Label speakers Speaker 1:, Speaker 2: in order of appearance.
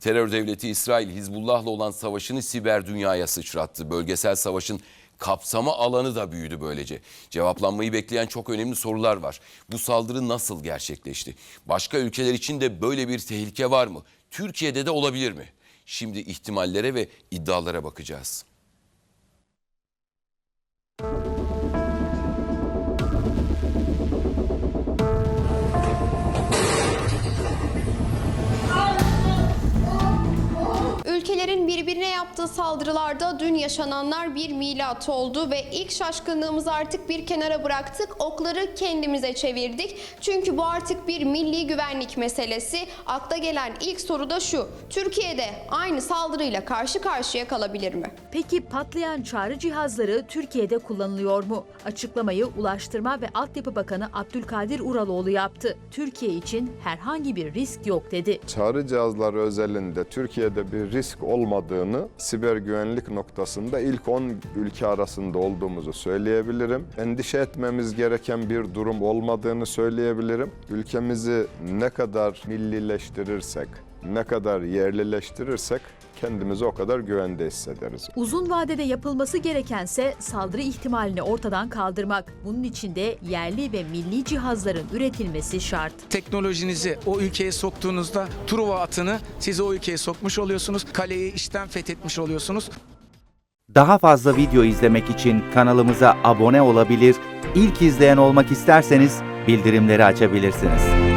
Speaker 1: Terör devleti İsrail Hizbullah'la olan savaşını siber dünyaya sıçrattı. Bölgesel savaşın kapsama alanı da büyüdü böylece. Cevaplanmayı bekleyen çok önemli sorular var. Bu saldırı nasıl gerçekleşti? Başka ülkeler için de böyle bir tehlike var mı? Türkiye'de de olabilir mi? Şimdi ihtimallere ve iddialara bakacağız.
Speaker 2: Ülkelerin birbirine yaptığı saldırılarda dün yaşananlar bir milat oldu ve ilk şaşkınlığımızı artık bir kenara bıraktık. Okları kendimize çevirdik. Çünkü bu artık bir milli güvenlik meselesi. Akla gelen ilk soru da şu. Türkiye'de aynı saldırıyla karşı karşıya kalabilir mi?
Speaker 3: Peki patlayan çağrı cihazları Türkiye'de kullanılıyor mu? Açıklamayı Ulaştırma ve Altyapı Bakanı Abdülkadir Uraloğlu yaptı. Türkiye için herhangi bir risk yok dedi.
Speaker 4: Çağrı cihazları özelinde Türkiye'de bir risk olmadığını siber güvenlik noktasında ilk 10 ülke arasında olduğumuzu söyleyebilirim. Endişe etmemiz gereken bir durum olmadığını söyleyebilirim. Ülkemizi ne kadar millileştirirsek, ne kadar yerlileştirirsek kendimizi o kadar güvende hissederiz.
Speaker 3: Uzun vadede yapılması gerekense saldırı ihtimalini ortadan kaldırmak. Bunun için de yerli ve milli cihazların üretilmesi şart.
Speaker 5: teknolojinizi o ülkeye soktuğunuzda Truva atını siz o ülkeye sokmuş oluyorsunuz. Kaleyi işten fethetmiş oluyorsunuz.
Speaker 6: Daha fazla video izlemek için kanalımıza abone olabilir, ilk izleyen olmak isterseniz bildirimleri açabilirsiniz.